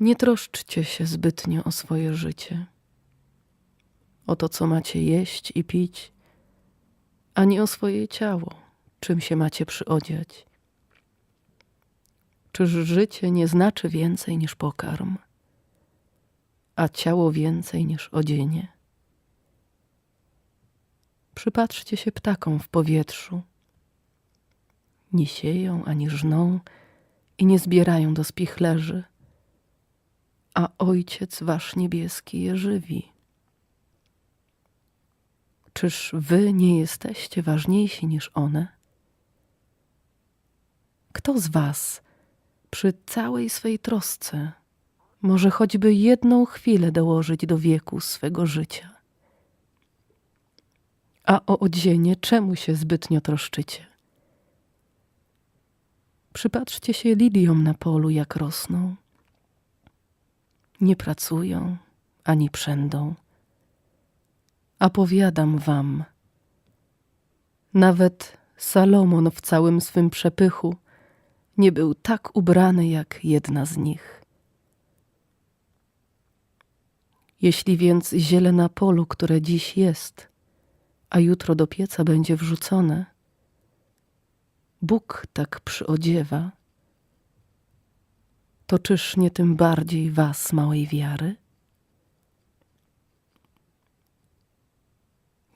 Nie troszczcie się zbytnio o swoje życie, o to, co macie jeść i pić, ani o swoje ciało, czym się macie przyodziać. Czyż życie nie znaczy więcej niż pokarm, a ciało więcej niż odzienie? Przypatrzcie się ptakom w powietrzu. Nie sieją ani żną i nie zbierają do spichlerzy, a Ojciec Wasz Niebieski je żywi. Czyż Wy nie jesteście ważniejsi niż one? Kto z Was przy całej swej trosce może choćby jedną chwilę dołożyć do wieku swego życia? A o odzienie czemu się zbytnio troszczycie? Przypatrzcie się liliom na polu, jak rosną. Nie pracują ani przędą. A powiadam wam, nawet Salomon w całym swym przepychu nie był tak ubrany jak jedna z nich. Jeśli więc ziele na polu, które dziś jest, a jutro do pieca będzie wrzucone, Bóg tak przyodziewa, to czyż nie tym bardziej was, małej wiary?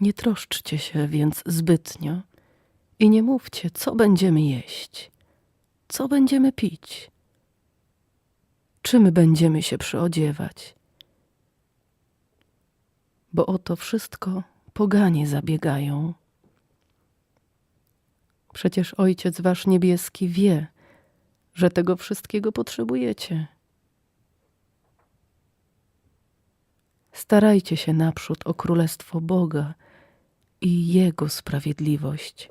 Nie troszczcie się więc zbytnio i nie mówcie, co będziemy jeść, co będziemy pić, czym będziemy się przyodziewać. Bo o to wszystko poganie zabiegają. Przecież Ojciec Wasz Niebieski wie, że tego wszystkiego potrzebujecie. Starajcie się naprzód o Królestwo Boga i Jego sprawiedliwość,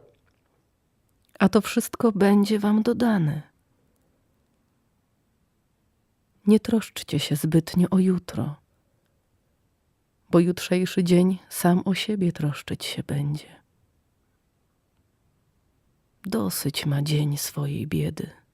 a to wszystko będzie Wam dodane. Nie troszczcie się zbytnio o jutro, bo jutrzejszy dzień sam o siebie troszczyć się będzie. Dosyć ma dzień swojej biedy.